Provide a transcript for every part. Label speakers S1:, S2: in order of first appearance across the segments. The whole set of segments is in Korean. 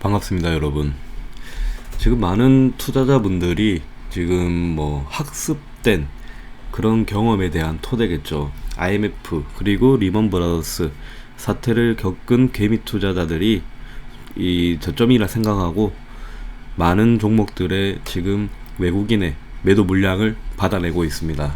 S1: 반갑습니다, 여러분. 지금 많은 투자자분들이 지금 뭐 학습된 그런 경험에 대한 토대겠죠. IMF 그리고 리먼 브라더스 사태를 겪은 개미 투자자들이 이 저점이라 생각하고 많은 종목들의 지금 외국인의 매도 물량을 받아내고 있습니다.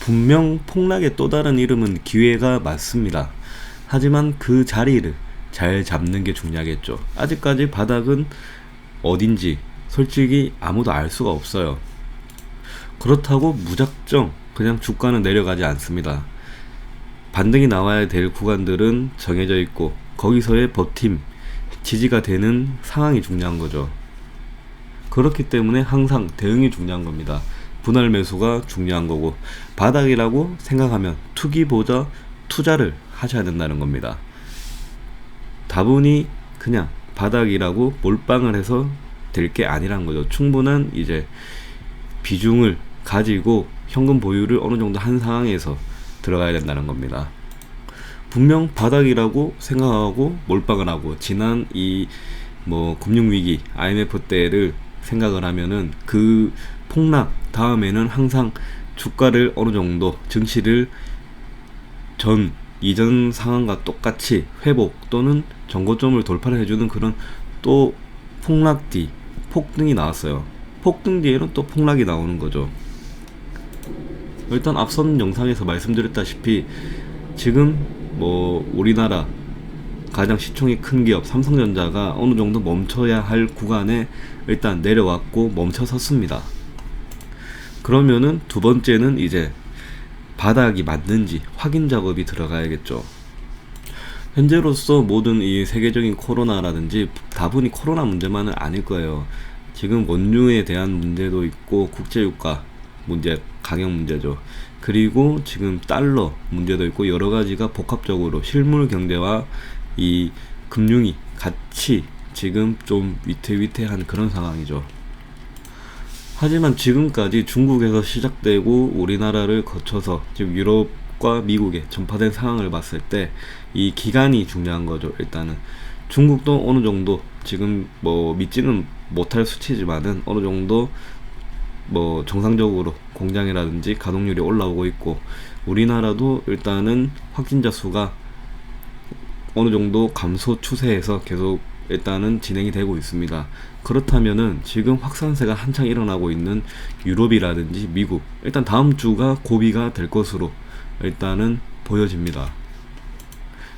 S1: 분명 폭락의 또 다른 이름은 기회가 맞습니다. 하지만 그 자리를 잘 잡는 게 중요하겠죠. 아직까지 바닥은 어딘지 솔직히 아무도 알 수가 없어요. 그렇다고 무작정 그냥 주가는 내려가지 않습니다. 반등이 나와야 될 구간들은 정해져 있고 거기서의 버팀, 지지가 되는 상황이 중요한 거죠. 그렇기 때문에 항상 대응이 중요한 겁니다. 분할 매수가 중요한 거고 바닥이라고 생각하면 투기보다 투자를 하셔야 된다는 겁니다. 다분히 그냥 바닥이라고 몰빵을 해서 될 게 아니란 거죠. 충분한 이제 비중을 가지고 현금 보유를 어느 정도 한 상황에서 들어가야 된다는 겁니다. 분명 바닥이라고 생각하고 몰빵을 하고 지난 이 뭐 금융위기 IMF 때를 생각을 하면은 그 폭락 다음에는 항상 주가를 어느 정도 증시를 전 이전 상황과 똑같이 회복 또는 정고점을 돌파를 해주는 그런 또 폭락 뒤 폭등이 나왔어요. 폭등 뒤에는 또 폭락이 나오는 거죠. 일단 앞선 영상에서 말씀드렸다시피 지금 뭐 우리나라 가장 시총이 큰 기업 삼성전자가 어느 정도 멈춰야 할 구간에 일단 내려왔고 멈춰 섰습니다. 그러면은 두 번째는 이제 바닥이 맞는지 확인 작업이 들어가야겠죠. 현재로서 모든 이 세계적인 코로나라든지 다분히 코로나 문제만은 아닐 거예요. 지금 원유에 대한 문제도 있고 국제유가 문제 강형 문제죠. 그리고 지금 달러 문제도 있고 여러 가지가 복합적으로 실물 경제와 이 금융이 같이 지금 좀 위태위태한 그런 상황이죠. 하지만 지금까지 중국에서 시작되고 우리나라를 거쳐서 지금 유럽과 미국에 전파된 상황을 봤을 때 이 기간이 중요한 거죠. 일단은 중국도 어느 정도 지금 뭐 믿지는 못할 수치지만은 어느 정도 뭐 정상적으로 공장이라든지 가동률이 올라오고 있고 우리나라도 일단은 확진자 수가 어느 정도 감소 추세에서 계속 일단은 진행이 되고 있습니다. 그렇다면은 지금 확산세가 한창 일어나고 있는 유럽이라든지 미국 일단 다음 주가 고비가 될 것으로 일단은 보여집니다.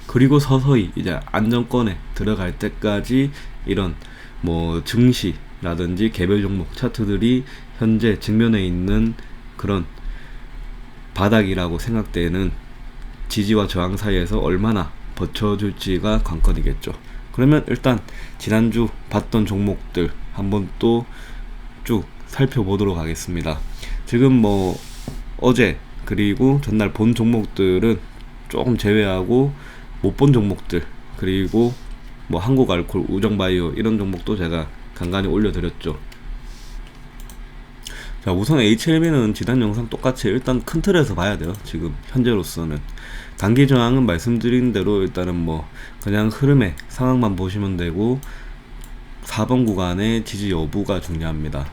S1: 그리고 서서히 이제 안정권에 들어갈 때까지 이런 뭐 증시라든지 개별 종목 차트들이 현재 직면해 있는 그런 바닥이라고 생각되는 지지와 저항 사이에서 얼마나 버텨줄지가 관건이겠죠. 그러면 일단 지난주 봤던 종목들 한번 또 쭉 살펴보도록 하겠습니다. 지금 뭐 어제 그리고 전날 본 종목들은 조금 제외하고 못 본 종목들 그리고 뭐 한국 알콜, 우정바이오 이런 종목도 제가 간간히 올려드렸죠. 자 우선 HLB는 지난 영상 똑같이 일단 큰 틀에서 봐야 돼요. 지금 현재로서는 단기 저항은 말씀드린 대로 일단은 뭐 그냥 흐름의 상황만 보시면 되고 4번 구간의 지지 여부가 중요합니다.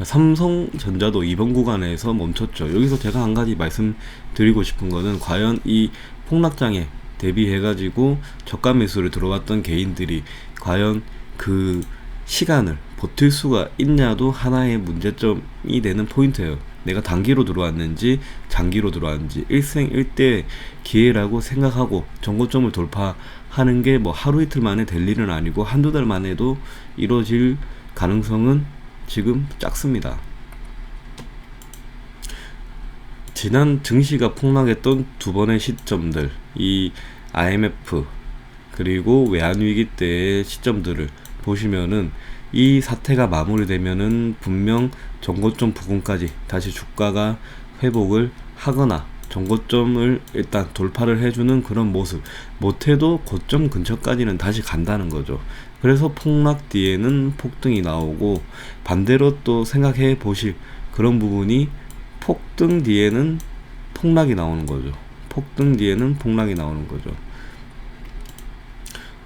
S1: 삼성전자도 2번 구간에서 멈췄죠. 여기서 제가 한 가지 말씀드리고 싶은 거는 과연 이 폭락장에 대비해 가지고 저가 매수를 들어왔던 개인들이 과연 그 시간을 버틸 수가 있냐도 하나의 문제점이 되는 포인트예요. 내가 단기로 들어왔는지 장기로 들어왔는지 일생일대 기회라고 생각하고 정고점을 돌파하는 게 뭐 하루 이틀 만에 될 일은 아니고 한두 달 만에도 이루어질 가능성은 지금 작습니다. 지난 증시가 폭락했던 두 번의 시점들, 이 IMF 그리고 외환위기 때의 시점들을 보시면은 이 사태가 마무리되면은 분명 정고점 부근까지 다시 주가가 회복을 하거나 정고점을 일단 돌파를 해주는 그런 모습 못해도 고점 근처까지는 다시 간다는 거죠. 그래서 폭락 뒤에는 폭등이 나오고 반대로 또 생각해 보실 그런 부분이 폭등 뒤에는 폭락이 나오는 거죠. 폭등 뒤에는 폭락이 나오는 거죠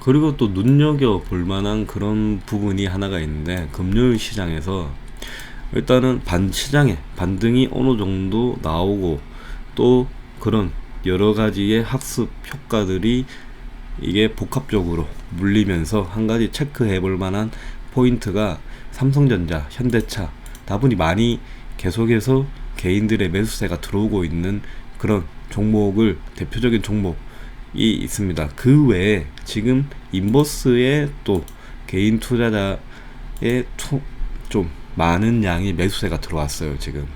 S1: 그리고 또 눈여겨 볼 만한 그런 부분이 하나가 있는데 금요일 시장에서 일단은 반 시장에 반등이 어느 정도 나오고 또 그런 여러 가지의 학습 효과들이 이게 복합적으로 물리면서 한 가지 체크해 볼 만한 포인트가 삼성전자, 현대차 다분히 많이 계속해서 개인들의 매수세가 들어오고 있는 그런 종목을 대표적인 종목이 있습니다. 그 외에 지금 인버스의 또 개인 투자자의 투, 좀 많은 양의 매수세가 들어왔어요. 지금.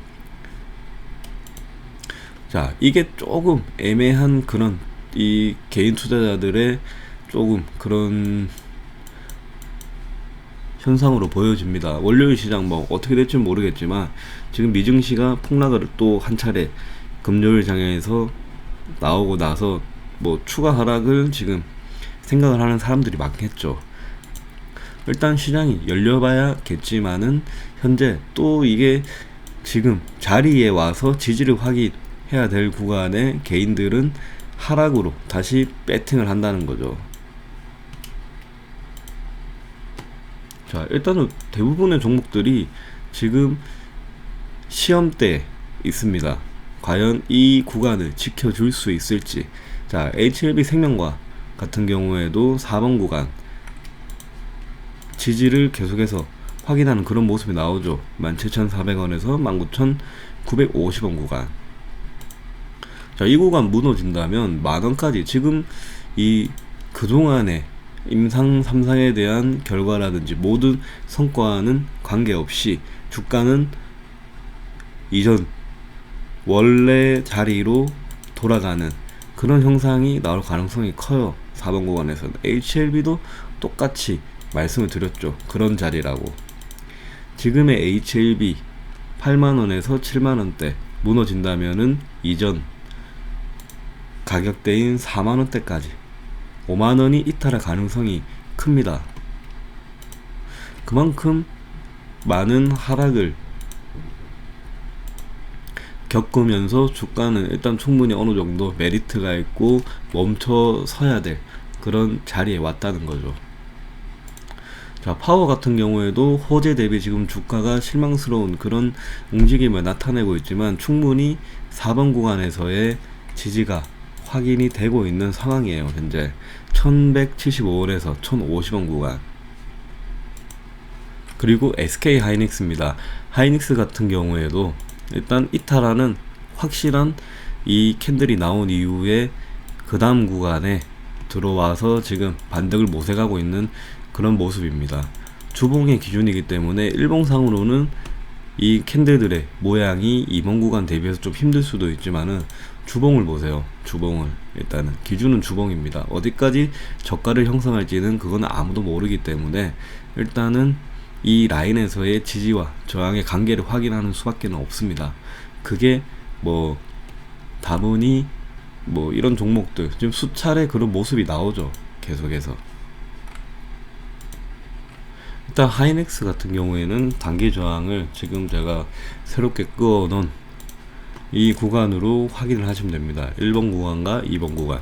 S1: 자, 이게 조금 애매한 그런 이 개인 투자자들의 조금 그런 현상으로 보여집니다. 월요일 시장 뭐 어떻게 될지 모르겠지만 지금 미증시가 폭락을 또 한 차례 금요일 장에서 나오고 나서 뭐 추가 하락을 지금 생각을 하는 사람들이 많겠죠. 일단 시장이 열려봐야겠지만은 현재 또 이게 지금 자리에 와서 지지를 확인해야 될 구간에 개인들은 하락으로 다시 배팅을 한다는 거죠. 자, 일단은 대부분의 종목들이 지금 시험대에 있습니다. 과연 이 구간을 지켜줄 수 있을지. 자, HLB 생명과 같은 경우에도 4번 구간 지지를 계속해서 확인하는 그런 모습이 나오죠. 17,400원에서 19,950원 구간. 자, 이 구간 무너진다면 만원까지 지금 이 그동안의 임상 3상에 대한 결과라든지 모든 성과는 관계없이 주가는 이전 원래 자리로 돌아가는 그런 형상이 나올 가능성이 커요. 4번 구간에서는 HLB도 똑같이 말씀을 드렸죠. 그런 자리라고. 지금의 HLB 8만원에서 7만원대 무너진다면은 이전 가격대인 4만원대까지 5만원이 이탈할 가능성이 큽니다. 그만큼 많은 하락을 겪으면서 주가는 일단 충분히 어느 정도 메리트가 있고 멈춰 서야 될 그런 자리에 왔다는 거죠. 자, 파워 같은 경우에도 호재 대비 지금 주가가 실망스러운 그런 움직임을 나타내고 있지만 충분히 4번 구간에서의 지지가 확인이 되고 있는 상황이에요. 현재 1175원에서 1050원 구간. 그리고 SK 하이닉스입니다. 하이닉스 같은 경우에도 일단 이탈하는 확실한 이 캔들이 나온 이후에 그 다음 구간에 들어와서 지금 반등을 모색하고 있는 그런 모습입니다. 주봉의 기준이기 때문에 일봉상으로는 이 캔들들의 모양이 이번 구간 대비해서 좀 힘들 수도 있지만은 주봉을 보세요. 주봉을 일단은 기준은 주봉입니다. 어디까지 저가를 형성할지는 그건 아무도 모르기 때문에 일단은 이 라인에서의 지지와 저항의 관계를 확인하는 수밖에 없습니다. 그게 뭐 다분히 뭐 이런 종목들 지금 수차례 그런 모습이 나오죠. 계속해서. 일단 하이넥스 같은 경우에는 단기 저항을 지금 제가 새롭게 끄어 놓은 이 구간으로 확인을 하시면 됩니다. 1번 구간과 2번 구간.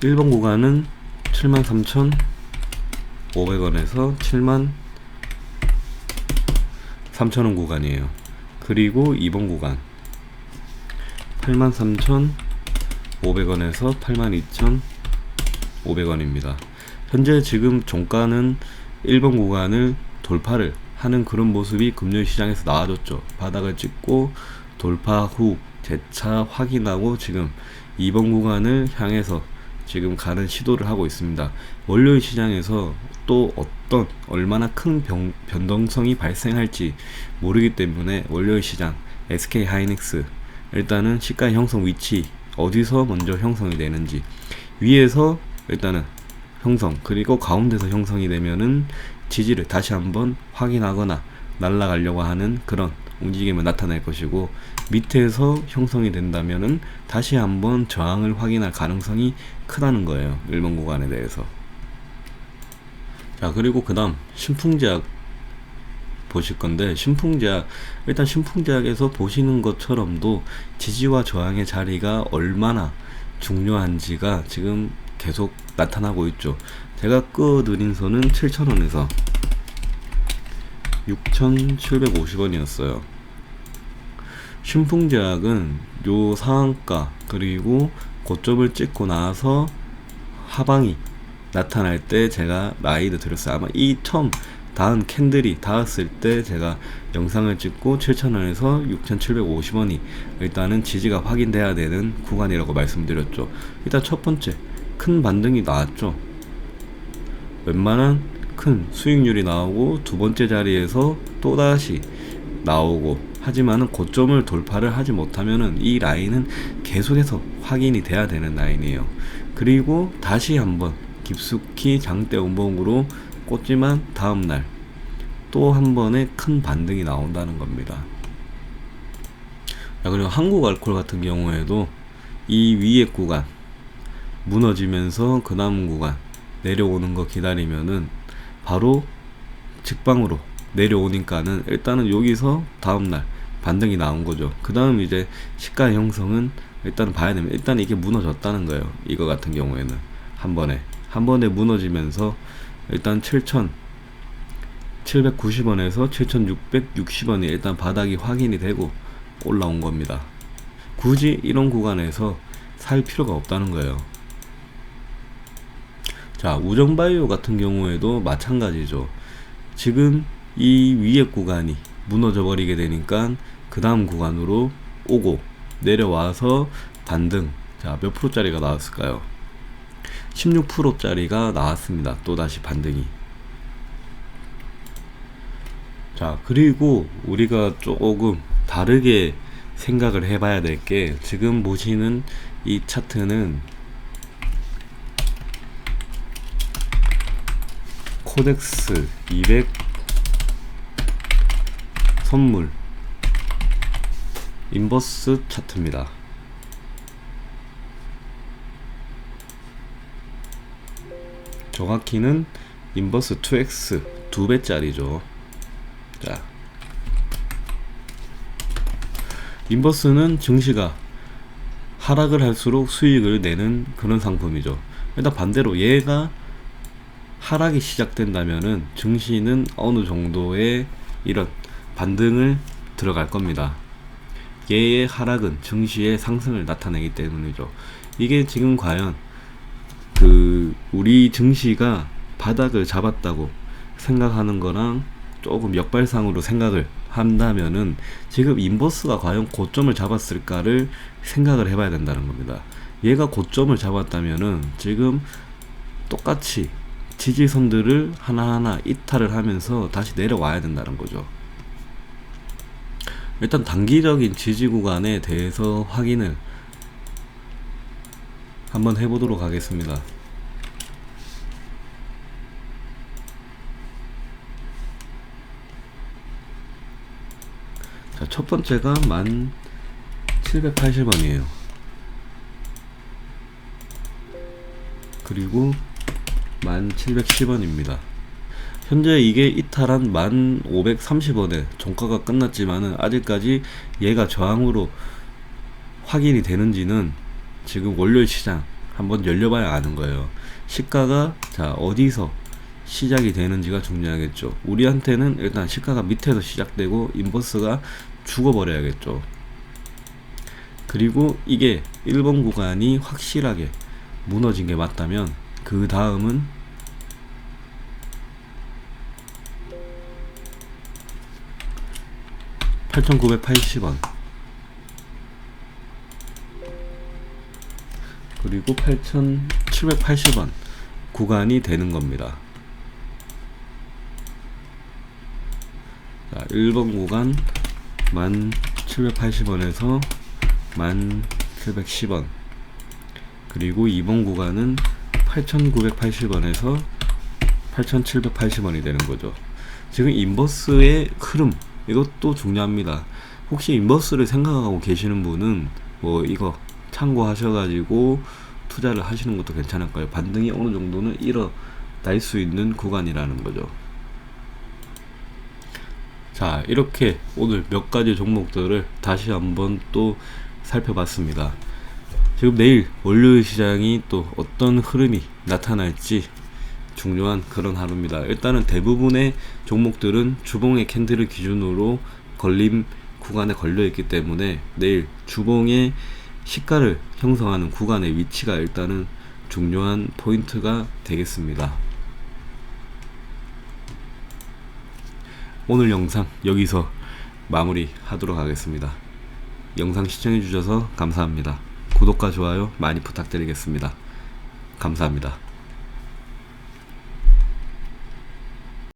S1: 1번 구간은 73,500원에서 7만 3천원 구간이에요. 그리고 2번 구간 83,500원에서 82,500원입니다. 현재 지금 종가는 1번 구간을 돌파를 하는 그런 모습이 금융 시장에서 나와줬죠. 바닥을 찍고 돌파 후 재차 확인하고 지금 2번 구간을 향해서 지금 가는 시도를 하고 있습니다. 월요일 시장에서 또 어떤 얼마나 큰 변, 변동성이 발생할지 모르기 때문에 월요일 시장 SK 하이닉스 일단은 시가 형성 위치 어디서 먼저 형성이 되는지 위에서 일단은 형성 그리고 가운데서 형성이 되면은 지지를 다시 한번 확인하거나 날아가려고 하는 그런 움직임을 나타낼 것이고 밑에서 형성이 된다면은 다시 한번 저항을 확인할 가능성이 크다는 거예요. 일본 구간에 대해서. 자, 그리고 그 다음, 신풍제약 보실 건데, 신풍제약, 일단 신풍제약에서 보시는 것처럼도 지지와 저항의 자리가 얼마나 중요한지가 지금 계속 나타나고 있죠. 제가 끄드린 선은 7,000원에서 6,750원이었어요. 신풍제약은 요 상한가 그리고 고점을 찍고 나서 하방이 나타날 때 제가 라이드 드렸어요. 아마 이 처음 닿은 캔들이 닿았을 때 제가 영상을 찍고 7,000원에서 6,750원이 일단은 지지가 확인돼야 되는 구간이라고 말씀드렸죠. 일단 첫 번째 큰 반등이 나왔죠. 웬만한 큰 수익률이 나오고 두 번째 자리에서 또다시 나오고 하지만은 고점을 돌파를 하지 못하면은 이 라인은 계속해서 확인이 돼야 되는 라인이에요. 그리고 다시 한번 깊숙이 장대 운봉으로 꽂지만 다음날 또 한 번의 큰 반등이 나온다는 겁니다. 자, 그리고 한국 알콜 같은 경우에도 이 위에 구간 무너지면서 그 다음 구간 내려오는 거 기다리면은 바로 직방으로 내려오니까는 일단은 여기서 다음날 반등이 나온 거죠. 그 다음 이제 시가 형성은 일단 봐야 됩니다. 일단 이게 무너졌다는 거예요. 이거 같은 경우에는 한 번에 한 번에 무너지면서 일단 7,790원에서 7,660원이 일단 바닥이 확인이 되고 올라온 겁니다. 굳이 이런 구간에서 살 필요가 없다는 거예요. 자, 우정바이오 같은 경우에도 마찬가지죠. 지금 이 위에 구간이 무너져 버리게 되니까 그 다음 구간으로 오고 내려와서 반등. 자, 몇 프로짜리가 나왔을까요? 16%짜리가 나왔습니다. 또다시 반등이. 자, 그리고 우리가 조금 다르게 생각을 해봐야 될 게 지금 보시는 이 차트는 코덱스 200 선물 인버스 차트입니다. 정확히는 인버스 2x 두 배짜리죠. 자, 인버스는 증시가 하락을 할수록 수익을 내는 그런 상품이죠. 일단 반대로 얘가 하락이 시작된다면은 증시는 어느 정도의 이런 반등을 들어갈 겁니다. 얘의 하락은 증시의 상승을 나타내기 때문이죠. 이게 지금 과연 그 우리 증시가 바닥을 잡았다고 생각하는 거랑 조금 역발상으로 생각을 한다면은 지금 인버스가 과연 고점을 잡았을까를 생각을 해봐야 된다는 겁니다. 얘가 고점을 잡았다면은 지금 똑같이 지지선들을 하나하나 이탈을 하면서 다시 내려와야 된다는 거죠. 일단 단기적인 지지 구간에 대해서 확인을 한번 해보도록 하겠습니다. 자, 첫 번째가 1780원이에요. 그리고 1710원입니다. 현재 이게 이탈한 1530원에 종가가 끝났지만은 아직까지 얘가 저항으로 확인이 되는지는 지금 월요일 시장 한번 열려봐야 아는 거예요. 시가가 자 어디서 시작이 되는지가 중요하겠죠. 우리한테는 일단 시가가 밑에서 시작되고 인버스가 죽어버려야겠죠. 그리고 이게 1번 구간이 확실하게 무너진 게 맞다면 그 다음은 8,980원 그리고 8,780원 구간이 되는 겁니다. 자, 1번 구간 1,780원에서 1,710원 그리고 2번 구간은 8,980원에서 8,780원이 되는 거죠. 지금 인버스의 흐름 이것도 중요합니다. 혹시 인버스를 생각하고 계시는 분은 뭐 이거 참고하셔가지고 투자를 하시는 것도 괜찮을 거예요. 반등이 어느 정도는 일어날 수 있는 구간이라는 거죠. 자, 이렇게 오늘 몇 가지 종목들을 다시 한번 또 살펴봤습니다. 지금 내일 월요일 시장이 또 어떤 흐름이 나타날지 중요한 그런 하루입니다. 일단은 대부분의 종목들은 주봉의 캔들을 기준으로 걸림 구간에 걸려 있기 때문에 내일 주봉의 시가를 형성하는 구간의 위치가 일단은 중요한 포인트가 되겠습니다. 오늘 영상 여기서 마무리 하도록 하겠습니다. 영상 시청해 주셔서 감사합니다. 구독과 좋아요 많이 부탁드리겠습니다. 감사합니다.